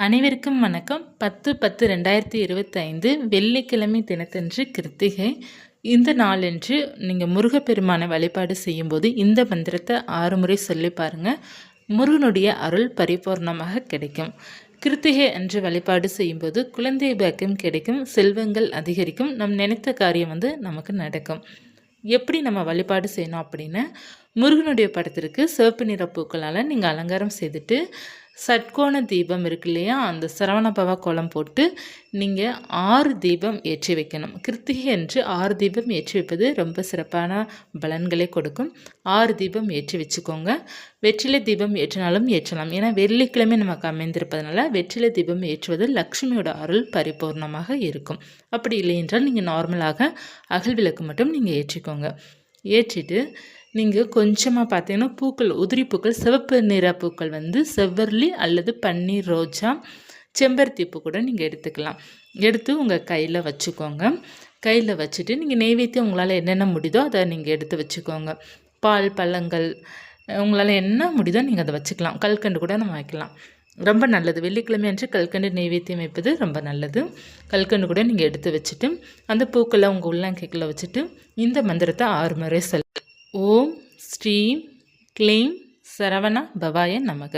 அனைவருக்கும் வணக்கம். பத்து பத்து ரெண்டாயிரத்தி இருபத்தைந்து வெள்ளிக்கிழமை தினத்தன்று கிருத்திகை. இந்த நாளன்று நீங்கள் முருகப்பெருமானை வழிபாடு செய்யும்போது இந்த மந்திரத்தை ஆறு முறை சொல்லி பாருங்கள் முருகனுடைய அருள் பரிபூர்ணமாக கிடைக்கும். கிருத்திகை அன்று வழிபாடு செய்யும்போது குழந்தை பாக்கியம் கிடைக்கும் செல்வங்கள் அதிகரிக்கும் நம் நினைத்த காரியம் வந்து நமக்கு நடக்கும். எப்படி நம்ம வழிபாடு செய்யணும் அப்படின்னா முருகனுடைய படத்திற்கு சிவப்பு நிற பூக்களால் நீங்கள் அலங்காரம் செய்துட்டு சட்கோண தீபம் இருக்கு இல்லையா? அந்த சரவணபவா கோலம் போட்டு நீங்கள் ஆறு தீபம் ஏற்றி வைக்கணும். கிருத்திகை என்று ஆறு தீபம் ஏற்றி வைப்பது ரொம்ப சிறப்பான பலன்களை கொடுக்கும். ஆறு தீபம் ஏற்றி வச்சுக்கோங்க. வெற்றிலை தீபம் ஏற்றினாலும் ஏற்றலாம். ஏன்னா வெள்ளிக்கிழமை நமக்கு அமைந்திருப்பதனால வெற்றிலை தீபம் ஏற்றுவது லக்ஷ்மியோட அருள் பரிபூர்ணமாக இருக்கும். அப்படி இல்லை என்றால் நீங்கள் நார்மலாக அகல் விளக்கு மட்டும் நீங்கள் ஏற்றிக்கோங்க. ஏற்றிட்டு நீங்கள் கொஞ்சமாக பார்த்தீங்கன்னா பூக்கள் உதிரி பூக்கள் சிவப்பு நிற பூக்கள் வந்து செவ்வர்லி அல்லது பன்னீர் ரோஜா செம்பருத்தி பூ கூட நீங்கள் எடுத்துக்கலாம். எடுத்து உங்கள் கையில் வச்சுக்கோங்க. கையில் வச்சுட்டு நீங்கள் நெய்வேத்தியம் உங்களால் என்னென்ன முடியுதோ அதை நீங்கள் எடுத்து வச்சுக்கோங்க. பால் பழங்கள் உங்களால் என்ன முடியுதோ நீங்கள் அதை வச்சுக்கலாம். கல்கண்டு கூட நம்ம வைக்கலாம். ரொம்ப நல்லது. வெள்ளிக்கிழமை அன்று கல்கண்டு நெய்வேத்தியம் வைப்பது ரொம்ப நல்லது. கல்கண்டு கூட நீங்கள் எடுத்து வச்சுட்டு அந்த பூக்களை உங்கள் உள்ளங்கைக்கில் வச்சுட்டு இந்த மந்திரத்தை ஆறு முறை சொல். ஓம் ஸ்ரீம் க்ளீம் சரவண பவாய நமக.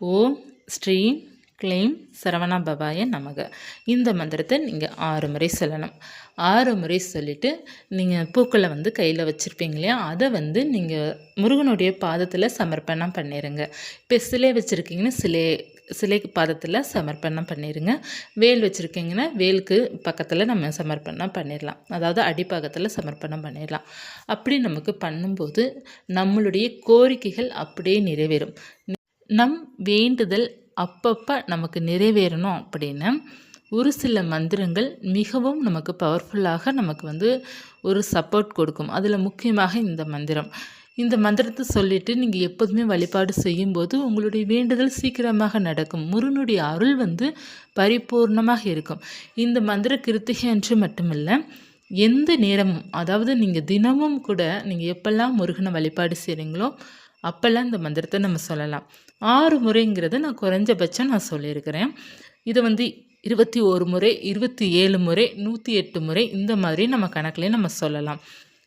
ஓம் ஸ்ரீம் கிளைம் சரவணா நமக. இந்த மந்திரத்தை நீங்கள் ஆறு முறை சொல்லணும். ஆறு முறை சொல்லிவிட்டு நீங்கள் பூக்களை வந்து கையில் வச்சுருப்பீங்க இல்லையா? அதை வந்து நீங்கள் முருகனுடைய பாதத்தில் சமர்ப்பணம் பண்ணிடுங்க இப்போ சிலை வச்சுருக்கீங்கன்னா சிலை சிலை பாதத்தில் சமர்ப்பணம் பண்ணிடுங்க வேல் வச்சுருக்கீங்கன்னா வேலுக்கு பக்கத்தில் நம்ம சமர்ப்பணம் பண்ணிடலாம் அதாவது அடிப்பாகத்தில் சமர்ப்பணம் பண்ணிடலாம் அப்படி நமக்கு பண்ணும்போது நம்மளுடைய கோரிக்கைகள் அப்படியே நிறைவேறும். நம் வேண்டுதல் அப்பப்போ நமக்கு நிறைவேறணும் அப்படின்னு ஒரு சில மந்திரங்கள் மிகவும் நமக்கு பவர்ஃபுல்லாக நமக்கு வந்து ஒரு சப்போர்ட் கொடுக்கும். அதில் முக்கியமாக இந்த மந்திரம். இந்த மந்திரத்தை சொல்லிவிட்டு நீங்கள் எப்போதுமே வழிபாடு செய்யும்போது உங்களுடைய வேண்டுதல் சீக்கிரமாக நடக்கும். முருகனுடைய அருள் வந்து பரிபூர்ணமாக இருக்கும். இந்த மந்திர கிருத்திகை என்று மட்டுமில்லை எந்த நேரமும் அதாவது நீங்கள் தினமும் கூட நீங்கள் எப்பெல்லாம் முருகனை வழிபாடு செய்கிறீங்களோ அப்போல்லாம் இந்த மந்திரத்தை நம்ம சொல்லலாம். ஆறு முறைங்கிறத நான் குறைஞ்சபட்சம் நான் சொல்லியிருக்கிறேன். இதை வந்து இருபத்தி ஒரு முறை இருபத்தி ஏழு முறை நூற்றி எட்டு முறை இந்த மாதிரி நம்ம கணக்குலேயே நம்ம சொல்லலாம்.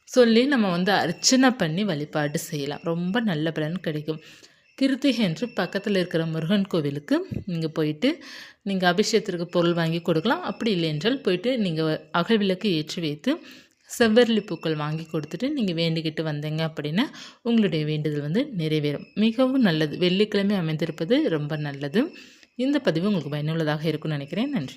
சொல்லி நம்ம வந்து அர்ச்சனை பண்ணி வழிபாடு செய்யலாம். ரொம்ப நல்ல பலன் கிடைக்கும். கிருத்திகை என்று பக்கத்தில் இருக்கிற முருகன் கோவிலுக்கு நீங்கள் போயிட்டு நீங்கள் அபிஷேகத்திற்கு பொருள் வாங்கி கொடுக்கலாம். அப்படி இல்லை என்றால் போயிட்டு நீங்கள் அகல் விளக்கு ஏற்றி வைத்து செவ்வரளி பூக்கள் வாங்கி கொடுத்துட்டு நீங்கள் வேண்டிக்கிட்டு வந்தீங்க அப்படின்னா உங்களுடைய வேண்டுதல் வந்து நிறைவேறும். மிகவும் நல்லது. வெள்ளிக்கிழமை அமைந்திருப்பது ரொம்ப நல்லது. இந்த பதிவு உங்களுக்கு பயனுள்ளதாக இருக்கும்னு நினைக்கிறேன். நன்றி.